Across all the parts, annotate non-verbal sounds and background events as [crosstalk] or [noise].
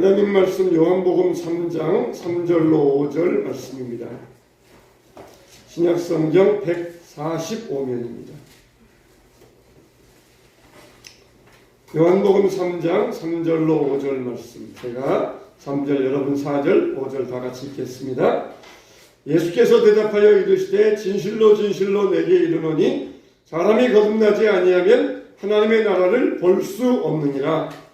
하나님 말씀 요한복음 3장 3절로 5절 말씀입니다. 신약성경 145면입니다. 요한복음 3장 3절로 5절 말씀 제가 3절 여러분 4절 5절 다 같이 읽겠습니다. 예수께서 대답하여 이르시되 진실로 진실로 내게 이르노니 사람이 거듭나지 아니하면 하나님의 나라를 볼 수 없느니라.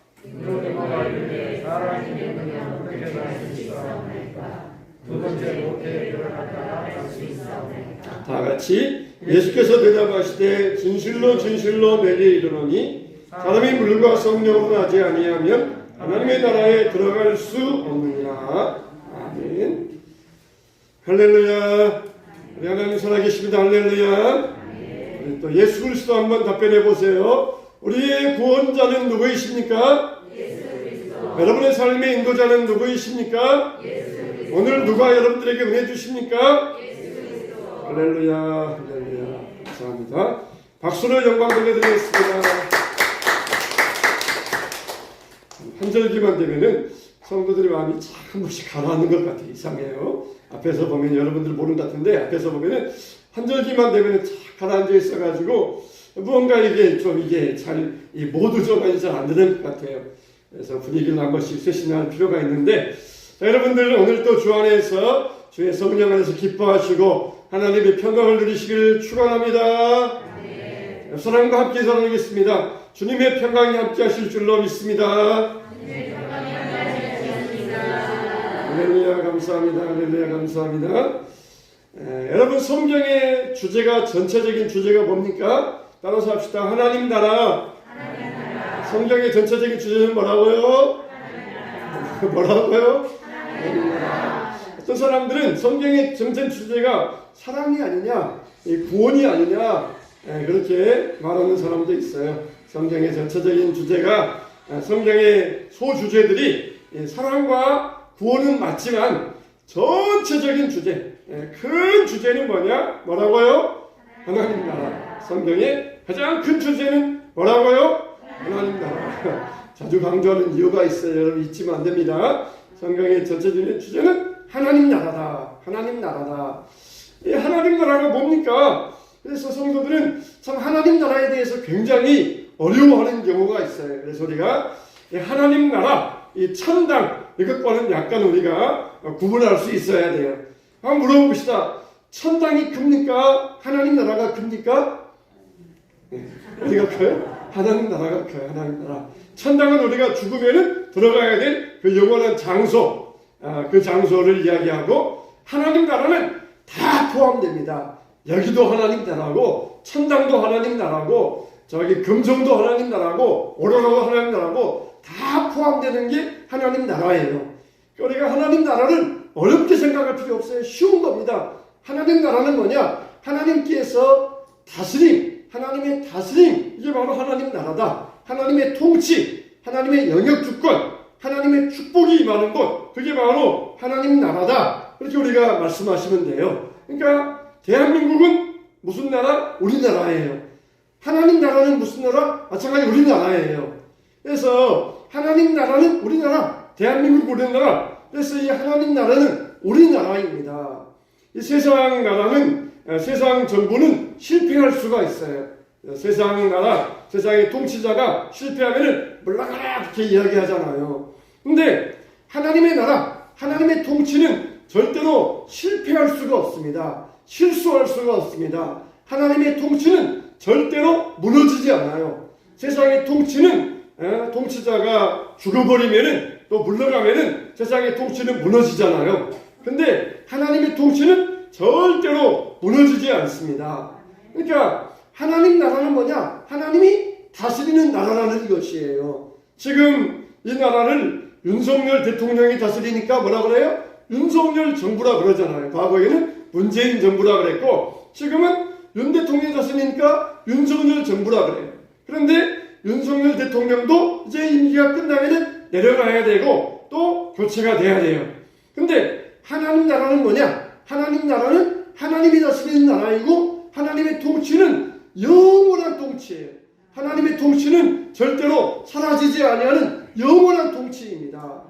다 같이 예수께서 대답하시되 진실로 진실로 내게 이르노니 사람이 물과 성령으로 나지 아니하면 하나님의 나라에 들어갈 수 없느니라. 아멘. 할렐루야. 우리 하나님 살아계십니다. 할렐루야. 또 예수 그리스도 한번 답변해 보세요. 우리의 구원자는 누구이십니까? 여러분의 삶의 인도자는 누구이십니까? 오늘 누가 여러분들에게 은혜 주십니까? 할렐루야, 할렐루야. 감사합니다. 박수로 영광 돌려드리겠습니다. 한 절기만 되면은 성도들의 마음이 번씩 가라앉는 것 같아요. 이상해요. 앞에서 보면 여러분들 보는 것 같은데 앞에서 보면은 한 절기만 되면은 참 가라앉아 있어가지고 무언가 이게 좀 이게 잘이 모두 잘안 되는 것 같아요. 그래서 분위기를 한 번씩 쇄신할 필요가 있는데 자, 여러분들 오늘 또 주 안에서 주의 성령 안에서 기뻐하시고 하나님의 평강을 누리시길 축원합니다. 사랑과 함께 살아가겠습니다. 주님의 평강이 함께 하실 줄로 믿습니다. 할렐루야 감사합니다. 할렐루야 감사합니다. 에, 여러분 성경의 주제가 전체적인 주제가 뭡니까? 따라서 합시다. 하나님 나라. 성경의 전체적인 주제는 뭐라고요? [laughs] 뭐라고요? 어떤 사람들은 성경의 전체 주제가 사랑이 아니냐, 이 구원이 아니냐 에, 그렇게 말하는 사람도 있어요. 성경의 전체적인 주제가 에, 성경의 소주제들이 이 사랑과 구원은 맞지만 전체적인 주제, 예, 큰 주제는 뭐냐? 뭐라고요? 하나님 나라. 성경의 가장 큰 주제는 뭐라고요? 하나님 나라. [laughs] 자주 강조하는 이유가 있어요. 여러분 잊지면 안 됩니다. 성경의 전체적인 주제는 하나님 나라다. 하나님 나라다. 이 하나님 나라가 뭡니까? 그래서 성도들은 참 하나님 나라에 대해서 굉장히 어려워하는 경우가 있어요. 그래서 우리가 이 하나님 나라, 이 천당 이것과는 약간 우리가 구분할 수 있어야 돼요. 한번 물어봅시다. 천당이 큽니까? 하나님 나라가 큽니까? 네. 어디가 커요? 하나님 나라가 커요. 하나님 나라. 천당은 우리가 죽으면은 들어가야 될 그 영원한 장소, 아, 그 장소를 이야기하고 하나님 나라는 다 포함됩니다. 여기도 하나님 나라고 천당도 하나님 나라고 저기 금성도 하나님 나라고 오로라도 하나님 나라고 다 포함되는 게 하나님 나라예요. 우리가 하나님 나라는 어렵게 생각할 필요 없어요. 쉬운 겁니다. 하나님 나라는 뭐냐? 하나님께서 다스림, 하나님의 다스림, 이게 바로 하나님 나라다. 하나님의 통치, 하나님의 영역 주권, 하나님의 축복이 임하는 곳, 그게 바로 하나님 나라다. 그렇게 우리가 말씀하시면 돼요. 그러니까 대한민국은 무슨 나라? 우리나라예요. 하나님 나라는 무슨 나라? 마찬가지 우리나라예요. 그래서 하나님 나라는 우리나라, 대한민국 우리나라. 그래서 이 하나님 나라는 우리나라입니다. 이 세상 나라는 어, 세상 정부는 실패할 수가 있어요. 어, 세상 나라, 세상의 통치자가 실패하면은 물러가라 이렇게 이야기하잖아요. 근데 하나님의 나라, 하나님의 통치는 절대로 실패할 수가 없습니다. 실수할 수가 없습니다. 하나님의 통치는 절대로 무너지지 않아요. 세상의 통치는 에, 통치자가 죽어버리면은 또 물러가면은 세상의 통치는 무너지잖아요. 근데 하나님의 통치는 절대로 무너지지 않습니다. 그러니까 하나님 나라는 뭐냐? 하나님이 다스리는 나라라는 것이에요. 지금 이 나라를 윤석열 대통령이 다스리니까 뭐라 그래요? 윤석열 정부라 그러잖아요. 과거에는 문재인 정부라 그랬고 지금은 윤 대통령이 다스리니까 윤석열 정부라 그래요. 그런데 윤석열 대통령도 이제 임기가 끝나면은 내려가야 되고 또 교체가 돼야 돼요. 근데 하나님 나라는 뭐냐? 하나님 나라는 하나님이 다스리는 나라이고 하나님의 통치는 영원한 통치예요. 하나님의 통치는 절대로 사라지지 아니하는 영원한 통치입니다.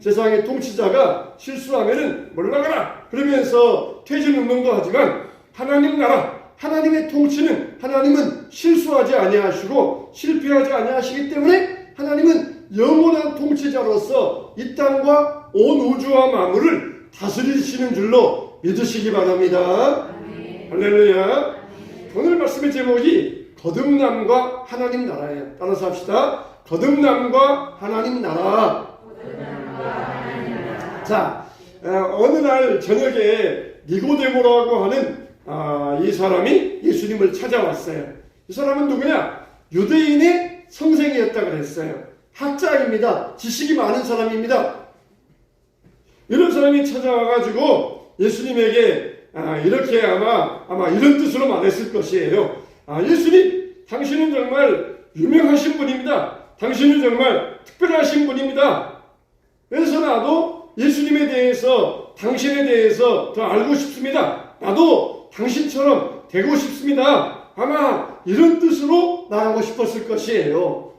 세상의 통치자가 실수하면은 몰라가라 그러면서 퇴진 운동도 하지만 하나님 나라 하나님의 통치는 하나님은 실수하지 아니하시고 실패하지 아니하시기 때문에 하나님은 영원한 통치자로서 이 땅과 온 우주와 만물을 다스리시는 줄로 믿으시기 바랍니다. 할렐루야. 오늘 말씀의 제목이 거듭남과 하나님 나라예요. 따라서 합시다. 거듭남과 하나님 나라. 자, 어, 어느 날 저녁에 니고데모라고 하는 아, 이 사람이 예수님을 찾아왔어요. 이 사람은 누구냐? 유대인의 성생이었다 그랬어요. 학자입니다. 지식이 많은 사람입니다. 이런 사람이 찾아와가지고 예수님에게 아, 이렇게 아마 아마 이런 뜻으로 말했을 것이에요. 아, 예수님, 당신은 정말 유명하신 분입니다. 당신은 정말 특별하신 분입니다. 그래서 나도 예수님에 대해서 당신에 대해서 더 알고 싶습니다. 나도 당신처럼 되고 싶습니다. 아마 이런 뜻으로 말하고 싶었을 것이에요.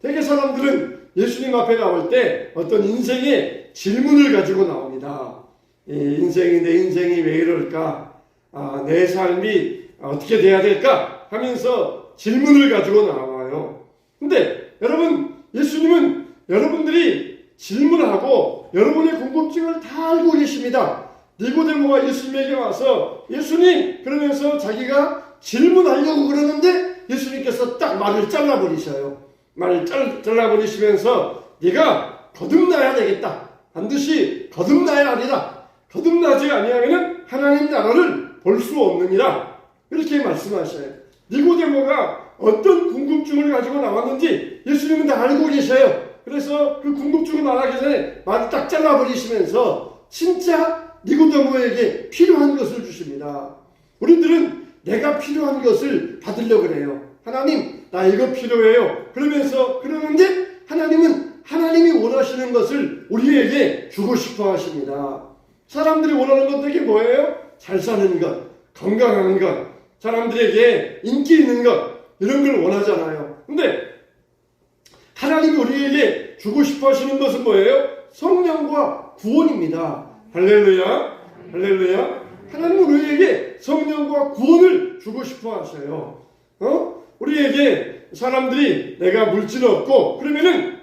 대개 사람들은 예수님 앞에 나올 때 어떤 인생의 질문을 가지고 나옵니다. 이 인생이 내 인생이 왜 이럴까? 아, 내 삶이 어떻게 돼야 될까? 하면서 질문을 가지고 나와요. 근데 여러분 예수님은 여러분들이 질문하고 여러분의 궁금증을 다 알고 계십니다. 니고데모가 예수님에게 와서 예수님 그러면서 자기가 질문하려고 그러는데 예수님께서 딱 말을 잘라버리셔요. 말을 잘, 잘라버리시면서 네가 거듭나야 되겠다. 반드시 거듭나야 하리라. 거듭나지 아니하면 하나님 나라를 볼 수 없느니라. 이렇게 말씀하셔요. 니고데모가 어떤 궁금증을 가지고 나왔는지 예수님은 다 알고 계셔요. 그래서 그 궁금증을 말하기 전에 말을 딱 잘라버리시면서 진짜 니고데모에게 필요한 것을 주십니다. 우리들은 내가 필요한 것을 받으려고 그래요. 하나님, 나 이거 필요해요. 그러면서 그러는데 하나님은 하나님이 원하시는 것을 우리에게 주고 싶어 하십니다. 사람들이 원하는 것들이 뭐예요? 잘 사는 것, 건강한 것, 사람들에게 인기 있는 것, 이런 걸 원하잖아요. 근데 하나님이 우리에게 주고 싶어 하시는 것은 뭐예요? 성령과 구원입니다. 할렐루야. 할렐루야. 하나님은 우리에게 성령과 구원을 주고 싶어 하셔요. 어? 우리에게 사람들이 내가 물질 없고 그러면은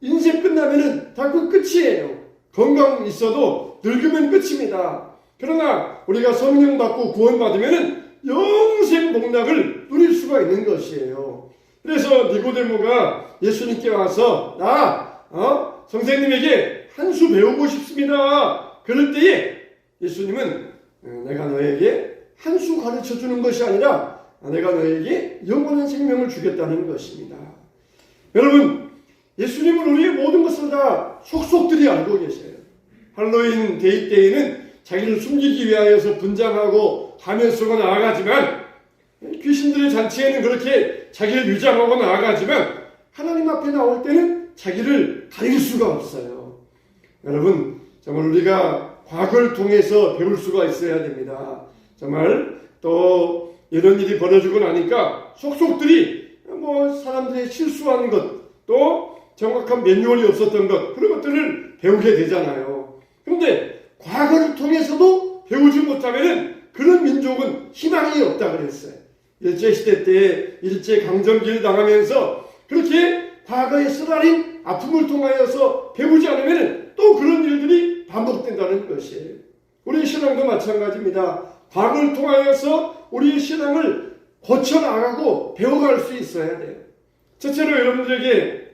인생 끝나면은 다 그 끝이에요. 건강 있어도 늙으면 끝입니다. 그러나 우리가 성령 받고 구원 받으면은 영생 복락을 누릴 수가 있는 것이에요. 그래서 니고데모가 예수님께 와서 나 어? 선생님에게 한 수 배우고 싶습니다. 그럴 때에 예수님은 어, 내가 너에게 한 수 가르쳐 주는 것이 아니라 내가 너에게 영원한 생명을 주겠다는 것입니다. 여러분, 예수님은 우리의 모든 것을 다 속속들이 알고 계세요. 할로윈 데이 때에는 자기를 숨기기 위하여서 분장하고 가면 쓰고 나아가지만 귀신들의 잔치에는 그렇게 자기를 위장하고 나아가지만 하나님 앞에 나올 때는 자기를 가릴 수가 없어요. 여러분, 정말 우리가 과거를 통해서 배울 수가 있어야 됩니다. 정말 또 이런 일이 벌어지고 나니까 속속들이 뭐 사람들의 실수하는 것, 또 정확한 매뉴얼이 없었던 것, 그런 것들을 배우게 되잖아요. 그런데 과거를 통해서도 배우지 못하면은 그런 민족은 희망이 없다 그랬어요. 일제시대 때 일제강점기를 당하면서 그렇게 과거에 쓰라린 아픔을 통하여서 배우지 않으면 또 그런 일들이 반복된다는 것이에요. 우리 신앙도 마찬가지입니다. 과거를 통하여서 우리의 신앙을 고쳐나가고 배워갈 수 있어야 돼요. 첫째로 여러분들에게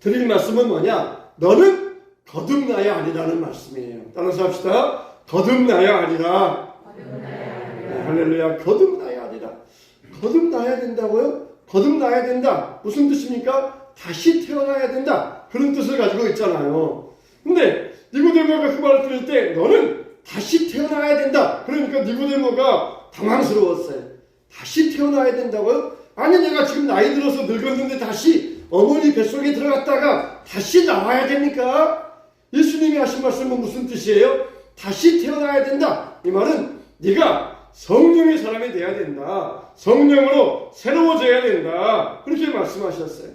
드릴 말씀은 뭐냐? 너는 거듭나야 하리라는 말씀이에요. 따라서 합시다. 거듭나야 하리라. 네, 할렐루야. 거듭나야 하리라. 거듭나야 된다고요? 거듭나야 된다. 무슨 뜻입니까? 다시 태어나야 된다. 그런 뜻을 가지고 있잖아요. 근데 니고데모가 그 말을 들을 때 너는 다시 태어나야 된다. 그러니까 니고데모가 당황스러웠어요. 다시 태어나야 된다고요? 아니 내가 지금 나이 들어서 늙었는데 다시 어머니 뱃속에 들어갔다가 다시 나와야 됩니까? 예수님이 하신 말씀은 무슨 뜻이에요? 다시 태어나야 된다. 이 말은 네가 성령의 사람이 돼야 된다. 성령으로 새로워져야 된다. 그렇게 말씀하셨어요.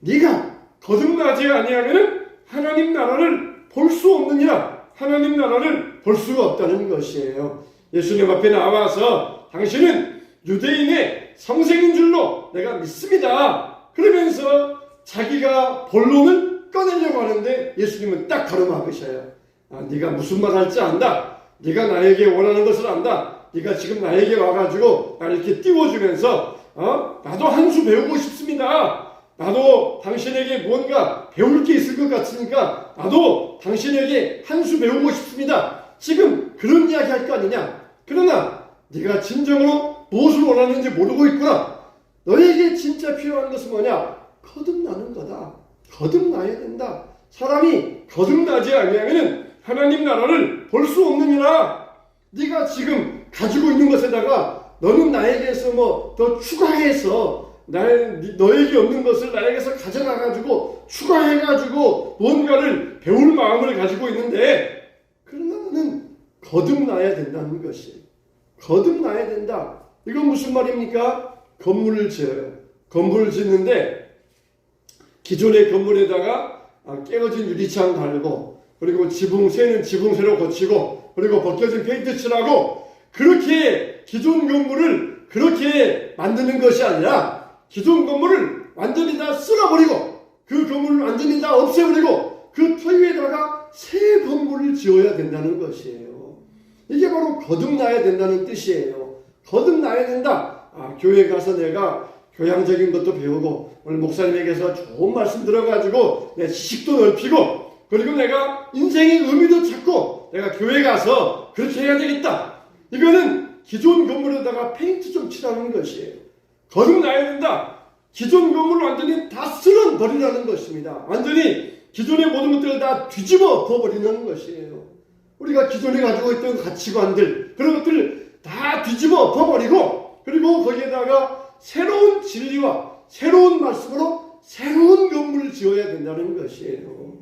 네가 거듭나지 아니하면 하나님 나라를 볼 수 없느니라. 하나님 나라를 볼 수가 없다는 것이에요. 예수님 앞에 나와서 당신은 유대인의 성생인 줄로 내가 믿습니다. 그러면서 자기가 본론을 꺼내려고 하는데 예수님은 딱 가로막으셔요. 아, 네가 무슨 말 할지 안다. 네가 나에게 원하는 것을 안다. 네가 지금 나에게 와가지고 나를 이렇게 띄워주면서 어? 나도 한 수 배우고 싶습니다. 나도 당신에게 뭔가 배울 게 있을 것 같으니까 나도 당신에게 한 수 배우고 싶습니다. 지금 그런 이야기 할 거 아니냐? 그러나 네가 진정으로 무엇을 원하는지 모르고 있구나. 너에게 진짜 필요한 것은 뭐냐? 거듭나는 거다. 거듭나야 된다. 사람이 거듭나지 아니하면은 하나님 나라를 볼 수 없느니라. 네가 지금 가지고 있는 것에다가 너는 나에게서 뭐 더 추가해서 나 너에게 없는 것을 나에게서 가져가가지고 추가해가지고 뭔가를 배울 마음을 가지고 있는데 그러나 너는 거듭나야 된다는 것이 거듭나야 된다. 이건 무슨 말입니까? 건물을 지어요. 건물을 짓는데 기존의 건물에다가 아, 깨어진 유리창 달고 그리고 지붕 새는 지붕새로 거치고 그리고 벗겨진 페인트 칠하고 그렇게 기존 건물을 그렇게 만드는 것이 아니라 기존 건물을 완전히 다 쓸어버리고 그 건물을 완전히 다 없애버리고 그 터위에다가 새 건물을 지어야 된다는 것이에요. 이게 바로 거듭나야 된다는 뜻이에요. 거듭나야 된다. 아, 교회 가서 내가 교양적인 것도 배우고 오늘 목사님에게서 좋은 말씀 들어가지고 내 지식도 넓히고 그리고 내가 인생의 의미도 찾고 내가 교회 가서 그렇게 해야 되겠다. 이거는 기존 건물에다가 페인트 좀 칠하는 것이에요. 거듭나야 된다. 기존 건물을 완전히 다 쓸어 버리라는 것입니다. 완전히 기존의 모든 것들을 다 뒤집어 엎어버리는 것이에요. 우리가 기존에 가지고 있던 가치관들 그런 것들을 다 뒤집어 엎어버리고 그리고 거기에다가 새로운 진리와 새로운 말씀으로 새로운 건물을 지어야 된다는 것이에요.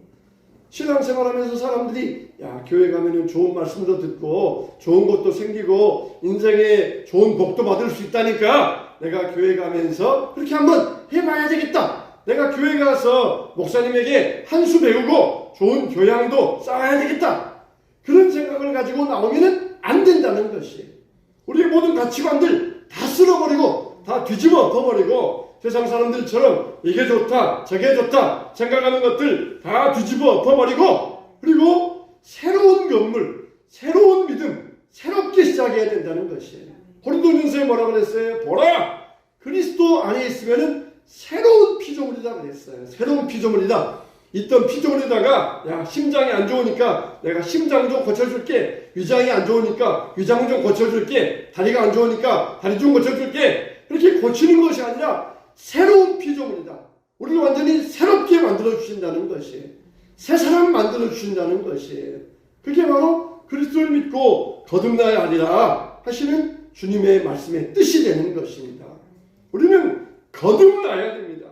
신앙생활 하면서 사람들이 야 교회 가면은 좋은 말씀도 듣고 좋은 것도 생기고 인생에 좋은 복도 받을 수 있다니까 내가 교회 가면서 그렇게 한번 해봐야 되겠다. 내가 교회 가서 목사님에게 한 수 배우고 좋은 교양도 쌓아야 되겠다. 그런 생각을 가지고 나오면은 안 된다는 것이. 우리의 모든 가치관들 다 쓸어버리고 다 뒤집어 엎어버리고 세상 사람들처럼 이게 좋다 저게 좋다 생각하는 것들 다 뒤집어 엎어버리고 그리고 새로운 건물 새로운 믿음 새롭게 시작해야 된다는 것이에요. 고린도전서에 뭐라 그랬어요? 보라 그리스도 안에 있으면은 새로운 피조물이다 그랬어요. 새로운 피조물이다. 있던 피조물에다가 야 심장이 안 좋으니까 내가 심장 좀 고쳐줄게 위장이 안 좋으니까 위장 좀 고쳐줄게 다리가 안 좋으니까 다리 좀 고쳐줄게 그렇게 고치는 것이 아니라 새로운 피조물이다 우리를 완전히 새롭게 만들어 주신다는 것이에요 새 사람 만들어 주신다는 것이에요 그게 바로 그리스도를 믿고 거듭나야 하리라 하시는 주님의 말씀의 뜻이 되는 것입니다 우리는 거듭나야 됩니다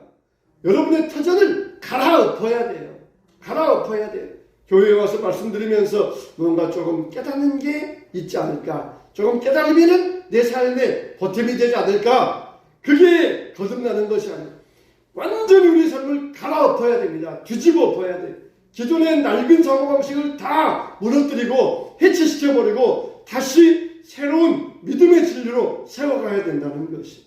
여러분의 터전을 갈아엎어야 돼요. 갈아엎어야 돼요. 교회에 와서 말씀드리면서 뭔가 조금 깨닫는 게 있지 않을까. 조금 깨달으면은 내 삶에 보탬이 되지 않을까. 그게 거듭나는 것이 아니에요. 완전히 우리 삶을 갈아엎어야 됩니다. 뒤집어 엎어야 돼. 기존의 낡은 사고방식을 다 무너뜨리고 해체시켜버리고 다시 새로운 믿음의 진리로 세워가야 된다는 것이.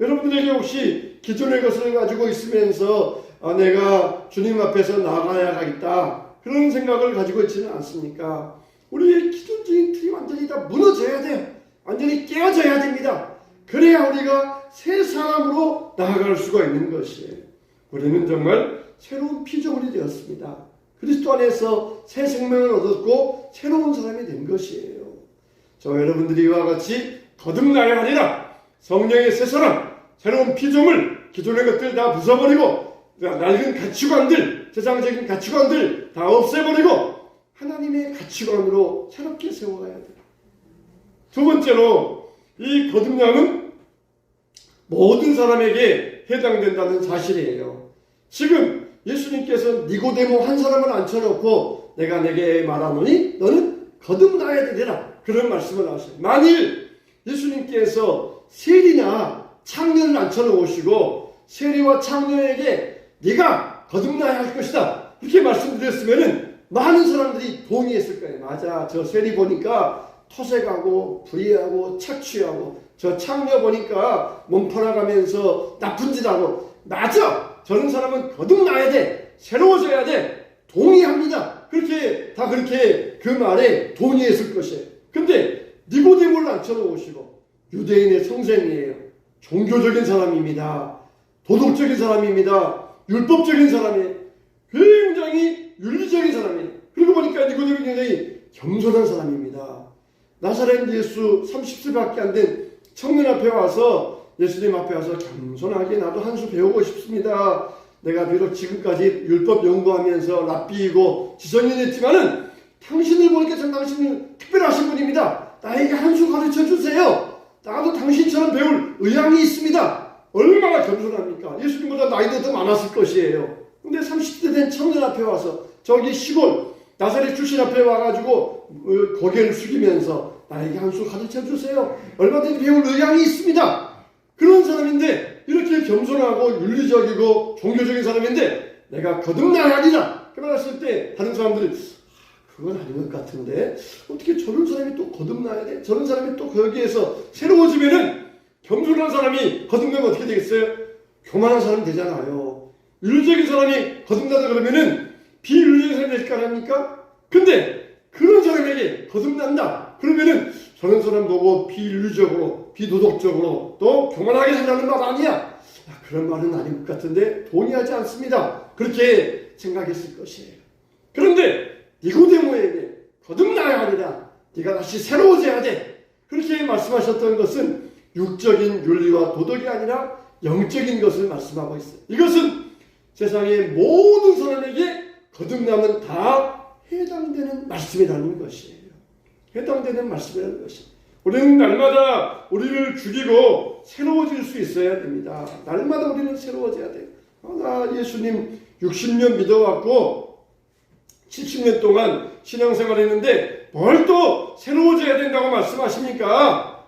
여러분들에게 혹시 기존의 것을 가지고 있으면서 아, 내가 주님 앞에서 나가야겠다 그런 생각을 가지고 있지는 않습니까? 우리의 기존적인 틀이 완전히 다 무너져야 돼요. 완전히 깨어져야 됩니다. 그래야 우리가 새 사람으로 나아갈 수가 있는 것이에요. 우리는 정말 새로운 피조물이 되었습니다. 그리스도 안에서 새 생명을 얻었고 새로운 사람이 된 것이에요. 저 여러분들이 이와 같이 거듭나야 하리라. 성령의 새 사람, 새로운 피조물, 기존의 것들 다 부숴버리고 낡은 가치관들, 세상적인 가치관들 다 없애버리고 하나님의 가치관으로 새롭게 세워가야 돼요. 두 번째로 이 거듭남은 모든 사람에게 해당된다는 사실이에요. 지금 예수님께서 니고데모 한 사람을 앉혀놓고 내가 내게 말하노니 너는 거듭나야 되리라 그런 말씀을 하셔요. 만일 예수님께서 세리나 창녀를 앉혀놓으시고 세리와 창녀에게 네가 거듭나야 할 것이다 이렇게 말씀드렸으면은 많은 사람들이 동의했을 거예요. 맞아. 저 세리 보니까 토색하고 불의하고 착취하고 저 창녀 보니까 몸 팔아가면서 나쁜 짓 하고 맞아. 저런 사람은 거듭나야 돼. 새로워져야 돼. 동의합니다. 그렇게 다 그렇게 그 말에 동의했을 것이에요. 근데 니고데모를 앉혀놓으시고 유대인의 성생이에요. 종교적인 사람입니다. 도덕적인 사람입니다. 율법적인 사람이에요. 굉장히 윤리적인 사람이에요. 그리고 보니까 니고데모 굉장히 겸손한 사람입니다. 나사렛 예수 30세밖에 안 된 청년 앞에 와서 예수님 앞에 와서 겸손하게 나도 한 수 배우고 싶습니다. 내가 비록 지금까지 율법 연구하면서 랍비이고 지성인했지만은 당신을 보니까 전 당신은 특별하신 분입니다. 나에게 한 수 가르쳐 주세요. 나도 당신처럼 배울 의향이 있습니다. 얼마나 겸손합니까? 예수님보다 나이도 더 많았을 것이에요. 근데 30대 된 청년 앞에 와서 저기 시골 나사렛 출신 앞에 와가지고 어, 고개를 숙이면서 나에게 한 수 가르쳐 주세요. 얼마든지 배울 의향이 있습니다. 그런 사람인데 이렇게 겸손하고 윤리적이고 종교적인 사람인데 내가 거듭나야 하리라. 그 말했을 때 다른 사람들이 아, 그건 아닌 것 같은데 어떻게 저런 사람이 또 거듭나야 돼? 저런 사람이 또 거기에서 새로워지면은 겸손한 사람이 거듭나면 어떻게 되겠어요? 교만한 사람이 되잖아요. 윤리적인 사람이 거듭나다 그러면은 비윤리적인 사람이 될거 아닙니까? 근데 그런 사람에게 거듭난다. 그러면은 저런 사람 보고 비윤리적으로, 비도덕적으로 또 교만하게 살라는 말 아니야. 아, 그런 말은 아닌 것 같은데 동의하지 않습니다. 그렇게 생각했을 것이에요. 그런데 니고데모에게 거듭나야 하리라. 네가 다시 새로워져야 돼. 그렇게 말씀하셨던 것은 육적인 윤리와 도덕이 아니라 영적인 것을 말씀하고 있어요. 이것은 세상의 모든 사람에게 거듭남은 다 해당되는 말씀이라는 것이에요. 해당되는 말씀이라는 것이. 우리는 날마다 우리를 죽이고 새로워질 수 있어야 됩니다. 날마다 우리는 새로워져야 돼요. 아, 나 예수님 60년 믿어왔고 70년 동안 신앙생활 했는데 뭘 또 새로워져야 된다고 말씀하십니까?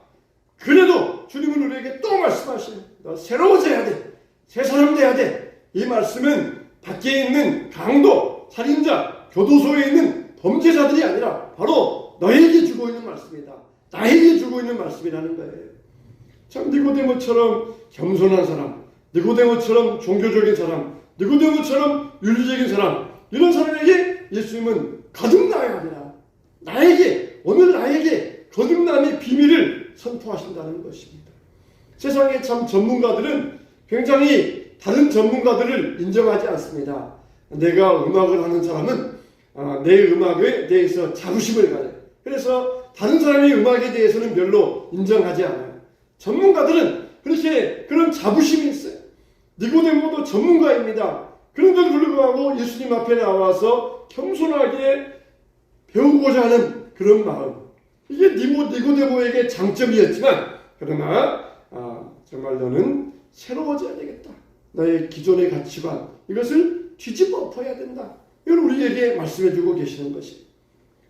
그래도 주님은 우리에게 또 말씀하시네. 너 새로워져야 돼. 새 사람 돼야 돼. 이 말씀은 밖에 있는 강도, 살인자, 교도소에 있는 범죄자들이 아니라 바로 너에게 주고 있는 말씀이다. 나에게 주고 있는 말씀이라는 거예요. 참 니고데모처럼 겸손한 사람, 니고데모처럼 종교적인 사람, 니고데모처럼 윤리적인 사람 이런 사람에게 예수님은 거듭나야 합니다. 나에게 오늘 나에게 거듭남의 비밀을 선포하신다는 것입니다. 세상의 참 전문가들은 굉장히 다른 전문가들을 인정하지 않습니다. 내가 음악을 하는 사람은 아, 내 음악에 대해서 자부심을 가져요. 그래서 다른 사람의 음악에 대해서는 별로 인정하지 않아요. 전문가들은 그렇게 그런 자부심이 있어요. 니고데모도 전문가입니다. 그런데도 불구하고 예수님 앞에 나와서 겸손하게 배우고자 하는 그런 마음. 이게 니모, 니고데모에게 장점이었지만, 그러나, 아, 정말 너는 새로워져야 되겠다. 너의 기존의 가치관, 이것을 뒤집어 엎어야 된다. 이걸 우리에게 말씀해 주고 계시는 것이.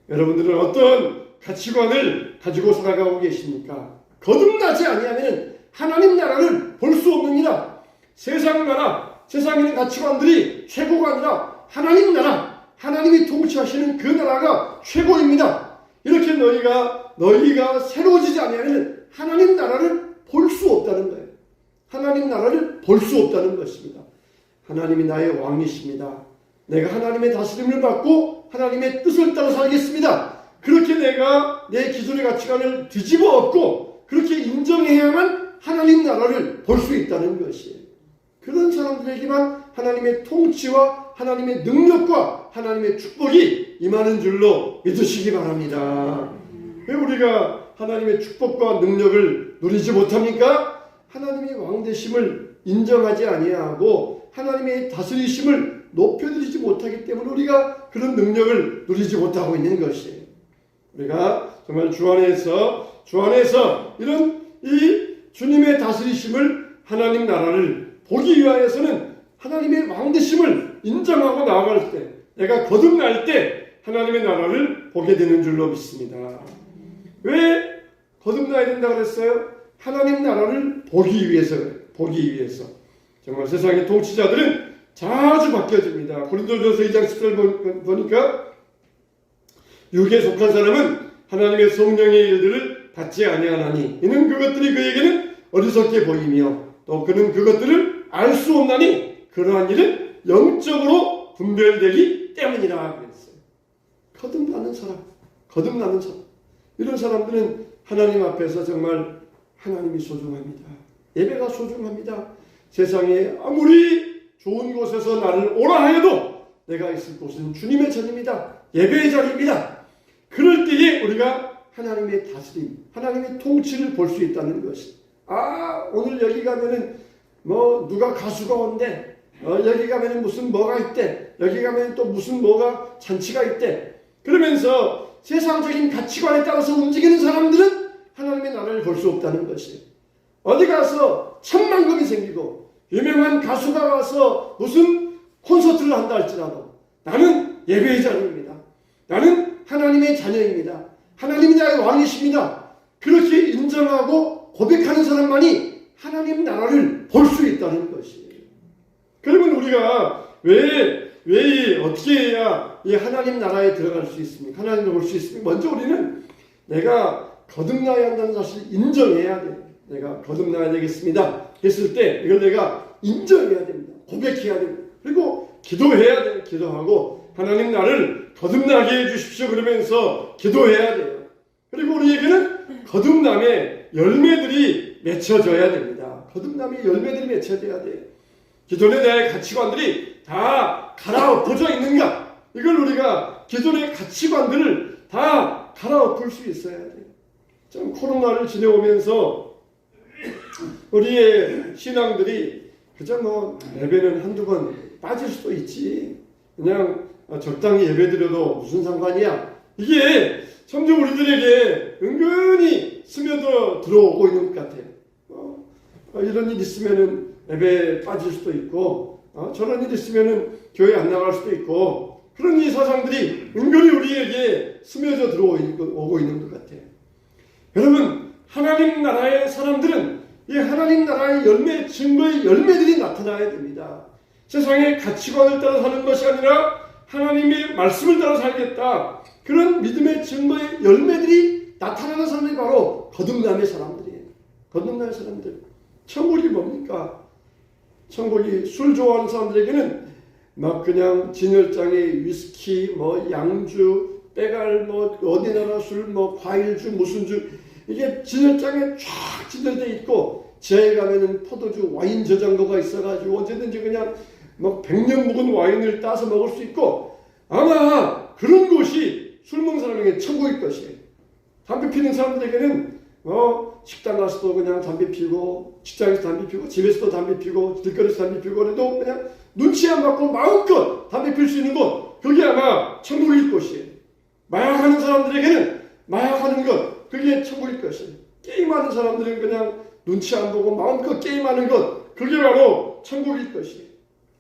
여러분들은 어떤 가치관을 가지고 살아가고 계십니까? 거듭나지 아니하면 하나님 나라를 볼 수 없느니라. 세상 나라, 세상에 있는 가치관들이 최고가 아니라 하나님 나라, 하나님이 통치하시는 그 나라가 최고입니다. 이렇게 너희가 너희가 새로워지지 아니하면 하나님 나라를 볼 수 없다는 거예요. 하나님 나라를 볼 수 없다는 것입니다. 하나님이 나의 왕이십니다. 내가 하나님의 다스림을 받고 하나님의 뜻을 따라 살겠습니다. 그렇게 내가 내 기존의 가치관을 뒤집어 엎고 그렇게 인정해야만 하나님 나라를 볼 수 있다는 것이에요. 그런 사람들에게만 하나님의 통치와 하나님의 능력과 하나님의 축복이 임하는 줄로 믿으시기 바랍니다. 왜 우리가 하나님의 축복과 능력을 누리지 못합니까? 하나님의 왕되심을 인정하지 아니하고 하나님의 다스리심을 높여드리지 못하기 때문에 우리가 그런 능력을 누리지 못하고 있는 것이에요. 우리가 정말 주 안에서 주 안에서 이런 이 주님의 다스리심을 하나님 나라를 보기 위하여서는 하나님의 왕되심을 인정하고 나아갈 때 내가 거듭날 때 하나님의 나라를 보게 되는 줄로 믿습니다. 왜 거듭나야 된다고 그랬어요? 하나님 나라를 보기 위해서 보기 위해서 정말 세상의 통치자들은 자주 바뀌어집니다. 고린도전서 2장 10절 보니까 육에 속한 사람은 하나님의 성령의 일들을 받지 아니하나니 이는 그것들이 그에게는 어리석게 보이며 또 그는 그것들을 알 수 없나니 그러한 일은 영적으로 분별되기 때문이라 그랬어요. 거듭나는 사람, 거듭나는 사람 이런 사람들은 하나님 앞에서 정말 하나님이 소중합니다. 예배가 소중합니다. 세상에 아무리 좋은 곳에서 나를 오라 하여도 내가 있을 곳은 주님의 전입니다. 예배의 자리입니다. 그럴 때에 우리가 하나님의 다스림, 하나님의 통치를 볼 수 있다는 것이. 아, 오늘 여기 가면은 뭐 누가 가수가 온대. 어, 여기 가면은 무슨 뭐가 있대. 여기 가면은 또 무슨 뭐가 잔치가 있대. 그러면서 세상적인 가치관에 따라서 움직이는 사람들은 하나님의 나라를 볼 수 없다는 것이. 어디 가서 천만금이 생기고 유명한 가수가 와서 무슨 콘서트를 한다 할지라도 나는 예배의 자녀입니다. 나는 하나님의 자녀입니다. 하나님이 나의 왕이십니다. 그렇게 인정하고 고백하는 사람만이 하나님 나라를 볼 수 있다는 것이에요. 그러면 우리가 왜, 왜 어떻게 해야 이 하나님 나라에 들어갈 수 있습니까? 하나님을 볼 수 있습니까? 먼저 우리는 내가 거듭나야 한다는 사실을 인정해야 돼요. 내가 거듭나야 되겠습니다. 했을 때 이걸 내가 인정해야 됩니다. 고백해야 됩니다. 그리고 기도해야 돼요. 기도하고 하나님 나를 거듭나게 해주십시오. 그러면서 기도해야 돼요. 그리고 우리에게는 거듭남의 열매들이 맺혀져야 됩니다. 거듭남의 열매들이 맺혀져야 돼요. 기존의 내 가치관들이 다 갈아엎어져 있는가? 이걸 우리가 기존의 가치관들을 다 갈아엎을 수 있어야 돼요. 참 코로나를 지내오면서 우리의 신앙들이 그저 뭐 예배는 한두 번 빠질 수도 있지. 그냥 적당히 예배 드려도 무슨 상관이야. 이게 점점 우리들에게 은근히 스며들어 들어오고 있는 것 같아요. 어, 어, 이런 일 있으면은 예배 빠질 수도 있고, 어, 저런 일 있으면은 교회 안 나갈 수도 있고, 그런 이 사상들이 은근히 우리에게 스며져 들어오고 있는 것 같아요. 여러분, 하나님 나라의 사람들은 이 하나님 나라의 열매, 증거의 열매들이 나타나야 됩니다. 세상의 가치관을 따라 사는 것이 아니라 하나님의 말씀을 따라 살겠다. 그런 믿음의 증거의 열매들이 나타나는 사람들이 바로 거듭남의 사람들이에요. 거듭남의 사람들. 천국이 뭡니까? 천국이 술 좋아하는 사람들에게는 막 그냥 진열장에 위스키, 뭐 양주, 빼갈, 뭐 어디 나라 술, 뭐 과일주, 무슨 주 이게 진열장에 쫙 진열돼 있고 지하에 가면은 포도주, 와인 저장고가 있어가지고 언제든지 그냥 뭐 백년 묵은 와인을 따서 먹을 수 있고 아마 그런 곳이 술 먹는 사람에게 천국일 것이에요. 담배 피는 사람들에게는 어 식당 가서도 그냥 담배 피고 직장에서 담배 피고 집에서도 담배 피고 길거리에서 담배 피고 그래도 그냥 눈치 안 받고 마음껏 담배 필 수 있는 곳 그게 아마 천국일 것이에요. 마약하는 사람들에게는 마약하는 것 그게 천국일 것이에요. 게임하는 사람들은 그냥 눈치 안 보고 마음껏 게임하는 것 그게 바로 천국일 것이에요.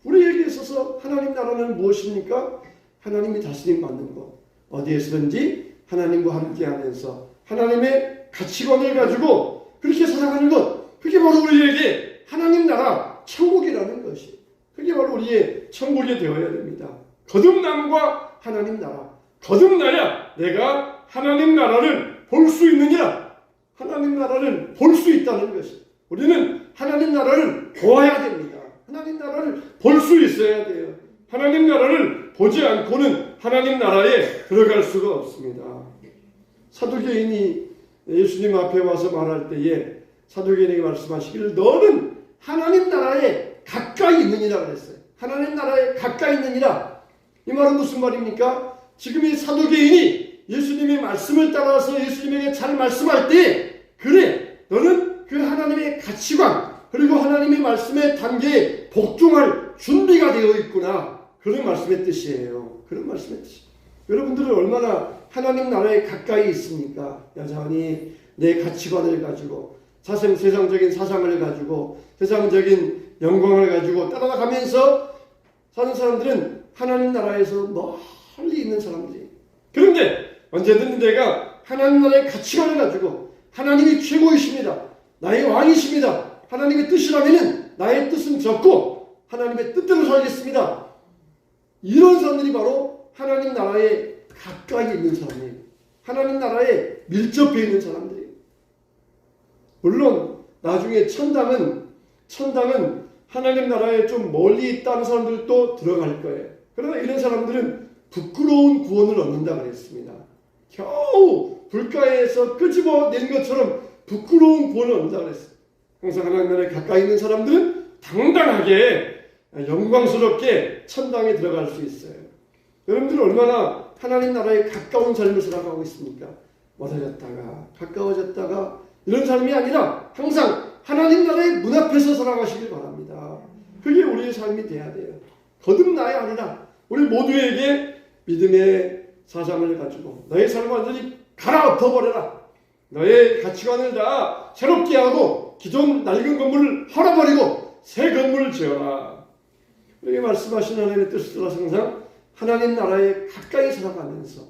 우리에게 있어서 하나님 나라는 무엇입니까? 하나님이 다스림 받는 것. 어디에서든지 하나님과 함께 하면서 하나님의 가치관을 가지고 그렇게 살아가는 것. 그게 바로 우리에게 하나님 나라 천국이라는 것이. 그게 바로 우리의 천국이 되어야 됩니다. 거듭남과 하나님 나라. 거듭나야 내가 하나님 나라를 볼 수 있느니라. 하나님 나라를 볼 수 있다는 것이. 우리는 하나님 나라를 보아야 됩니다. 하나님 나라를 볼 수 있어야 돼요. 하나님 나라를 보지 않고는 하나님 나라에 들어갈 수가 없습니다. 사두개인이 예수님 앞에 와서 말할 때에 사두개인에게 말씀하시기를 너는 하나님 나라에 가까이 있느니라 그랬어요. 하나님 나라에 가까이 있느니라. 이 말은 무슨 말입니까? 지금 이 사두개인이 예수님의 말씀을 따라서 예수님에게 잘 말씀할 때 그래 너는 그 하나님의 가치관 그리고 하나님의 말씀의 단계에 복종할 준비가 되어 있구나. 그런 말씀의 뜻이에요. 그런 말씀의 뜻. 여러분들은 얼마나 하나님 나라에 가까이 있습니까? 여전히 내 가치관을 가지고 사상 세상적인 사상을 가지고 세상적인 영광을 가지고 따라가면서 사는 사람들은 하나님 나라에서 멀리 있는 사람들이. 그런데 언제든 내가 하나님 나라의 가치관을 가지고 하나님이 최고이십니다. 나의 왕이십니다. 하나님의 뜻이라면은 나의 뜻은 적고 하나님의 뜻대로 살겠습니다. 이런 사람들이 바로 하나님 나라에 가까이 있는 사람이에요. 하나님 나라에 밀접해 있는 사람들이에요. 물론 나중에 천당은 천당은 하나님 나라에 좀 멀리 있다는 사람들도 들어갈 거예요. 그러나 이런 사람들은 부끄러운 구원을 얻는다 그랬습니다. 겨우 불가에서 끄집어 낸 것처럼 부끄러운 구원을 얻는다 그랬어요. 항상 하나님 나라에 가까이 있는 사람들은 당당하게 영광스럽게 천당에 들어갈 수 있어요. 여러분들 얼마나 하나님 나라에 가까운 삶을 살아가고 있습니까? 멀어졌다가 가까워졌다가 이런 삶이 아니라 항상 하나님 나라의 문 앞에서 살아가시길 바랍니다. 그게 우리의 삶이 돼야 돼요. 거듭나야 아니라 우리 모두에게 믿음의 사상을 가지고 너의 삶을 완전히 갈아엎어 버려라. 너의 가치관을 다 새롭게 하고 기존 낡은 건물을 헐어버리고 새 건물을 지어라. 여기 말씀하신 하나님의 뜻을 따라 항상 하나님 나라에 가까이 살아가면서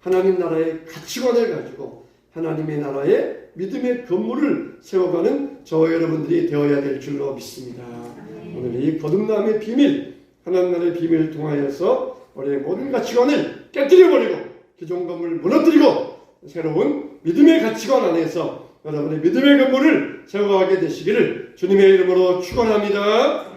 하나님 나라의 가치관을 가지고 하나님의 나라에 믿음의 건물을 세워가는 저와 여러분들이 되어야 될 줄로 믿습니다. 오늘 이 거듭남의 비밀, 하나님 나라의 비밀을 통하여서 우리의 모든 가치관을 깨뜨려버리고 기존 건물을 무너뜨리고 새로운 믿음의 가치관 안에서 여러분의 믿음의 건물을 세워가게 되시기를 주님의 이름으로 축원합니다.